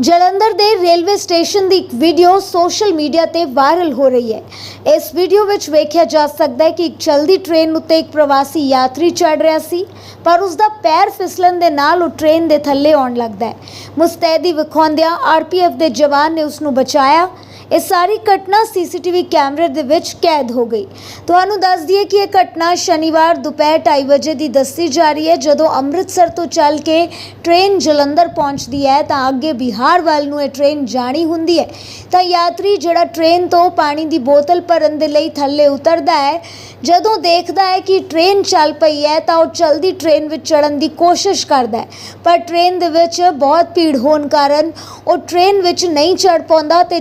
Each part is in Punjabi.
ਜਲੰਧਰ ਦੇ ਰੇਲਵੇ ਸਟੇਸ਼ਨ ਦੀ ਇੱਕ ਵੀਡੀਓ ਸੋਸ਼ਲ ਮੀਡੀਆ ਤੇ ਵਾਇਰਲ ਹੋ ਰਹੀ ਹੈ। ਇਸ ਵੀਡੀਓ ਵਿੱਚ ਵੇਖਿਆ ਜਾ ਸਕਦਾ ਹੈ ਕਿ ਇੱਕ ਚਲਦੀ ਟ੍ਰੇਨ ਉੱਤੇ ਇੱਕ ਪ੍ਰਵਾਸੀ ਯਾਤਰੀ ਚੜ ਰਿਹਾ ਸੀ, ਪਰ ਉਸ ਦਾ ਪੈਰ ਫਿਸਲਣ ਦੇ ਨਾਲ ਉਹ ਟ੍ਰੇਨ ਦੇ ਥੱਲੇ ਆਉਣ ਲੱਗਦਾ ਹੈ। ਮੁਸਤੈਦੀ ਵਿਖਾਉਂਦਿਆਂ ਆਰਪੀਐਫ ਦੇ ਜਵਾਨ ਨੇ ਉਸ ਨੂੰ ਬਚਾਇਆ। ਇਹ ਸਾਰੀ ਘਟਨਾ ਸੀਸੀਟੀਵੀ ਕੈਮਰੇ ਦੇ ਵਿੱਚ ਕੈਦ ਹੋ ਗਈ। ਤੁਹਾਨੂੰ ਦੱਸ ਦਈਏ ਕਿ ਇਹ ਘਟਨਾ ਸ਼ਨੀਵਾਰ ਦੁਪਹਿਰ 2:30 ਵਜੇ ਦੀ ਦੱਸੀ ਜਾ ਰਹੀ ਹੈ। ਜਦੋਂ ਅੰਮ੍ਰਿਤਸਰ ਤੋਂ ਚੱਲ ਕੇ ਟ੍ਰੇਨ ਜਲੰਧਰ ਪਹੁੰਚਦੀ ਹੈ, ਤਾਂ ਅੱਗੇ ਬਿਹਾਰ ਵੱਲ ਨੂੰ ਇਹ ਟ੍ਰੇਨ ਜਾਣੀ ਹੁੰਦੀ ਹੈ। ਤਾਂ ਯਾਤਰੀ ਜਿਹੜਾ ਟ੍ਰੇਨ ਤੋਂ ਪਾਣੀ ਦੀ ਬੋਤਲ ਭਰਨ ਦੇ ਲਈ ਥੱਲੇ ਉਤਰਦਾ ਹੈ, ਜਦੋਂ ਦੇਖਦਾ ਹੈ ਕਿ ਟ੍ਰੇਨ ਚੱਲ ਪਈ ਹੈ, ਤਾਂ ਉਹ ਚਲਦੀ ਟ੍ਰੇਨ ਵਿੱਚ ਚੜਨ ਦੀ ਕੋਸ਼ਿਸ਼ ਕਰਦਾ ਹੈ। ਪਰ ਟ੍ਰੇਨ ਦੇ ਵਿੱਚ ਬਹੁਤ ਭੀੜ ਹੋਣ ਕਾਰਨ ਉਹ ਟ੍ਰੇਨ ਵਿੱਚ ਨਹੀਂ ਚੜ ਪਾਉਂਦਾ ਤੇ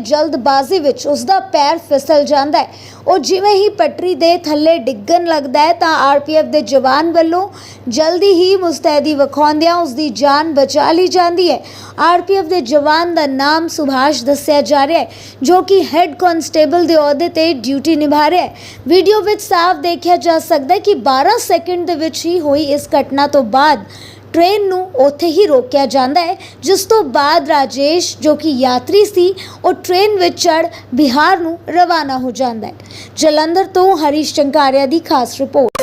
ਜਲਦਬਾਜ਼ੀ ਵਿੱਚ ਉਸ ਦਾ ਪੈਰ ਫਿਸਲ ਜਾਂਦਾ ਹੈ। ਉਹ ਜਿਵੇਂ ਹੀ ਪਟਰੀ ਦੇ ਥੱਲੇ ਡਿੱਗਣ ਲੱਗਦਾ ਹੈ ਤਾਂ ਆਰਪੀਐਫ ਦੇ ਜਵਾਨ ਵੱਲੋਂ ਜਲਦੀ ਹੀ ਮੁਸਤੈਦੀ ਵਿਖਾਉਂਦਿਆਂ ਉਸ ਦੀ ਜਾਨ ਬਚਾ ਲਈ ਜਾਂਦੀ ਹੈ। ਆਰਪੀਐਫ ਦੇ ਜਵਾਨ ਦਾ ਨਾਮ ਸੁਭਾਸ਼ ਦੱਸਿਆ ਜਾ ਰਿਹਾ ਹੈ, ਜੋ ਕਿ ਹੈੱਡ ਕਾਂਸਟੇਬਲ ਦੇ ਅਹੁਦੇ ਤੇ ਡਿਊਟੀ ਨਿਭਾ ਰਿਹਾ ਹੈ। ਵੀਡੀਓ ਵਿੱਚ ਸਾਫ਼ ਦੇਖਿਆ ਜਾ ਸਕਦਾ ਹੈ ਕਿ 12 ਸੈਕਿੰਡ ਦੇ ਵਿੱਚ ਹੀ ਹੋਈ ਇਸ ਘਟਨਾ ਤੋਂ ਬਾਅਦ ਟ੍ਰੇਨ ਨੂੰ ਉੱਥੇ ਹੀ ਰੋਕਿਆ ਜਾਂਦਾ ਹੈ, ਜਿਸ ਤੋਂ ਬਾਅਦ ਰਾਜੇਸ਼ ਜੋ ਕਿ ਯਾਤਰੀ ਸੀ, ਉਹ ਟ੍ਰੇਨ ਵਿੱਚ ਚੜ ਬਿਹਾਰ ਨੂੰ ਰਵਾਨਾ ਹੋ ਜਾਂਦਾ ਹੈ। ਜਲੰਧਰ ਤੋਂ ਹਰੀਸ਼ ਚੰਕਾਰਿਆ ਦੀ ਖਾਸ ਰਿਪੋਰਟ